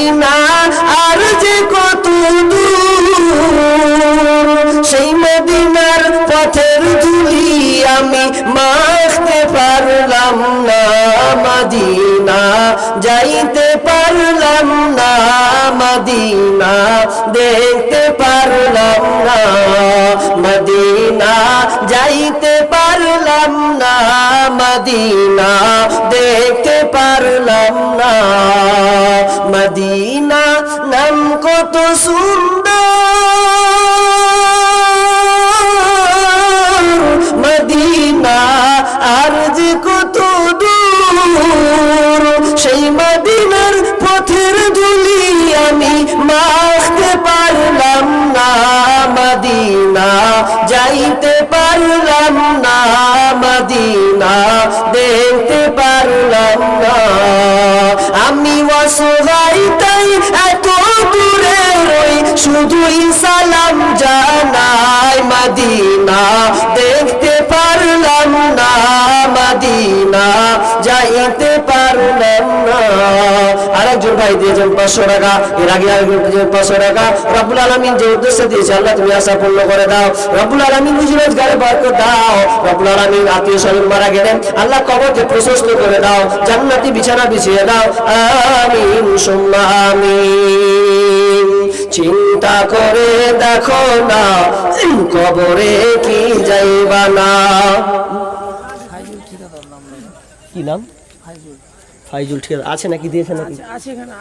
Medina আর যে কত সেই মদিনার পথের ধুলি আমি মাখতে পারলাম না, মদিনা, যাইতে পারলাম না, মদিনা, দেখতে পারলাম না, মদিনা, যাইতে পারলাম না, মদিনা, দেখতে পারলাম না। নাম কত সুন্দর। মদিনা আর যে কত দূর, সেই মদিনার পথের ধুলি আমি মাখতে পারলাম না। মদিনা যাইতে পারলাম শুধুই সালাম জানাই মদিনা। দেখতে পারলাম না মদিনা, যাইতে পারলাম না। আরেকজন ভাই দিয়েছেন পাঁচশো টাকা। এর আগে আরেকজন দিয়েছেন পাঁচশো টাকা। রব্বুল আলমিন যে উদ্দেশ্যে দিয়েছে, আল্লাহ তুমি আশা পূর্ণ করে দাও। রব্বুল আলমিন রুজি রোজগারে বরকত দাও। রব্বুল আলমিন আত্মীয় স্বজন মারা গেলেন। আল্লাহ কবরকে প্রশস্ত করে দাও। জান্নাতি বিছানা বিছিয়ে দাও। আমিন, সুম্মা আমিন। চিন্তা করে দেখো না কবরে কি যাইবা না? কি নাম? ফাইজুল ঠিক আছে নাকি দিয়েছে নাকি? আছে এখানে